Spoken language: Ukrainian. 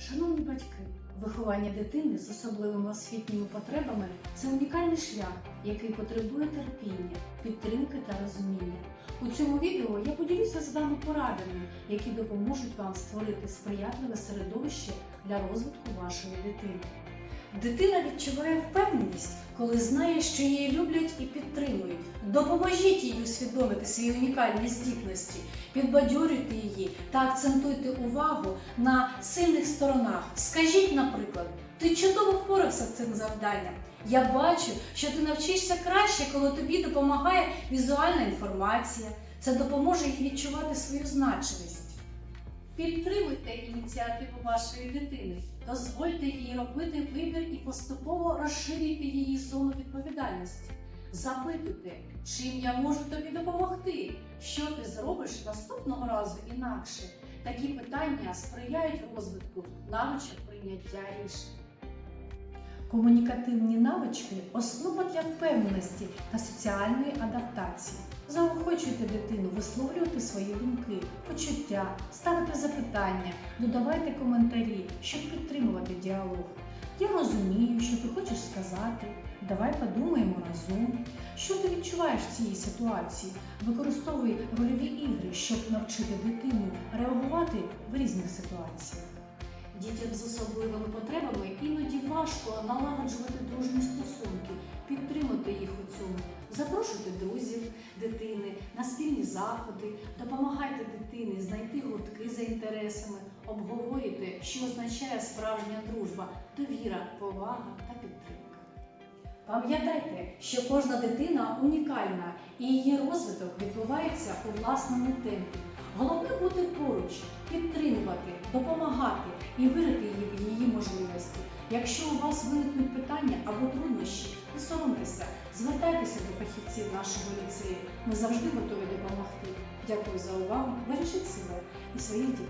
Шановні батьки, виховання дитини з особливими освітніми потребами це унікальний шлях, який потребує терпіння, підтримки та розуміння. У цьому відео я поділюся з вами порадами, які допоможуть вам створити сприятливе середовище для розвитку вашої дитини. Дитина відчуває впевненість, коли знає, що її люблять і підтримують. Допоможіть їй усвідомити свої унікальні здібності, підбадьорюйте її та акцентуйте увагу на сильних сторонах. Скажіть, наприклад, ти чудово впорався з цим завданням. Я бачу, що ти навчишся краще, коли тобі допомагає візуальна інформація. Це допоможе їй відчувати свою значимість. Підтримуйте ініціативу вашої дитини, дозвольте їй робити вибір і поступово розширюйте її зону відповідальності. Запитуйте, чим я можу тобі допомогти, що ти зробиш наступного разу інакше. Такі питання сприяють розвитку навичок прийняття рішень. Комунікативні навички основа для впевненості та соціальної адаптації. Заохочуйте дитину висловлювати свої думки, почуття, ставити запитання, додавайте коментарі, щоб підтримувати діалог. Я розумію, що ти хочеш сказати. Давай подумаємо разом. Що ти відчуваєш в цій ситуації? Використовуй рольові ігри, щоб навчити дитину реагувати в різних ситуаціях. Дітям з особливими потребами іноді важко налагоджувати дружні стосунки, спільні заходи, допомагайте дитині знайти гуртки за інтересами, обговорюйте, що означає справжня дружба, довіра, повага та підтримка. Пам'ятайте, що кожна дитина унікальна і її розвиток відбувається у власному темпі. Головне бути поруч, підтримувати, допомагати і вірити її в її можливості. Якщо у вас виникнуть питання або труднощі, не звертайтеся до фахівців нашого ліцею. Ми завжди готові допомогти. Дякую за увагу. Бережіть себе і своїх дітей.